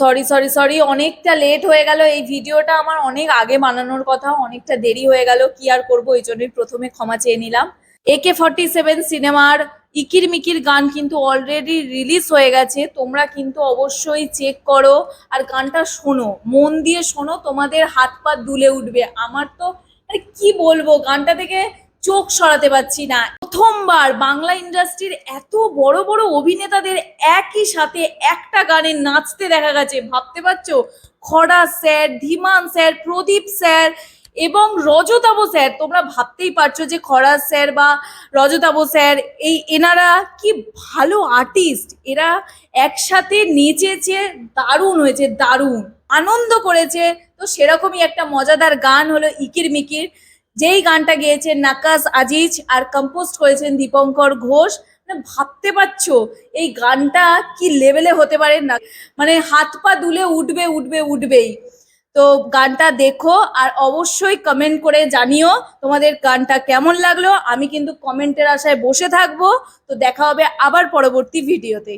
Sorry sorry sorry অনেকটা late হয়ে গেল। এই ভিডিওটা আমার অনেক আগে বানানোর কথা, অনেকটা দেরি হয়ে গেল। কি আর করব? এই জন্যই প্রথমে ক্ষমা চেয়ে নিলাম। একে ফর্টি সেভেন সিনেমার ইকির মিকির গান কিন্তু অলরেডি রিলিজ হয়ে গেছে। তোমরা কিন্তু অবশ্যই চেক করো আর গানটা শোনো। মন দিয়ে শোনো, তোমাদের হাত পা দুলে উঠবে। আমার তো, আরে কি বলব? গানটা থেকে চোখ সরাতে পারছি না। প্রথমবার বাংলা ইন্ডাস্ট্রির এত বড় বড় অভিনেতাদের একই সাথে একটা গানে নাচতে দেখা গেছে। ভাবতে পারছ? খরা sir, Dhiman sir, Pradip sir এবং রজতাব স্যার। তোমরা ভাবতেই পারছ যে খরা স্যার বা রজতাব স্যার, এই এনারা কি ভালো আর্টিস্ট এরা একসাথে নেচেছে দারুণ হয়েছে, দারুণ। আনন্দ করেছে। তো সেরকমই একটা মজাদার গান হলো ইকির মিকির। যেই গানটা গেয়েছেন নাকাস আজিজ আর কম্পোজ করেছেন দীপঙ্কর ঘোষ মানে ভাবতে পারছ এই গানটা কি লেভেলে হতে পারে না? মানে হাত পা দুলে উঠবে উঠবে, উঠবেই। তো গানটা দেখো আর অবশ্যই কমেন্ট করে জানিও তোমাদের গানটা কেমন লাগল। আমি কিন্তু কমেন্টের আশায় বসে থাকব। তো দেখা হবে আবার পরবর্তী ভিডিওতে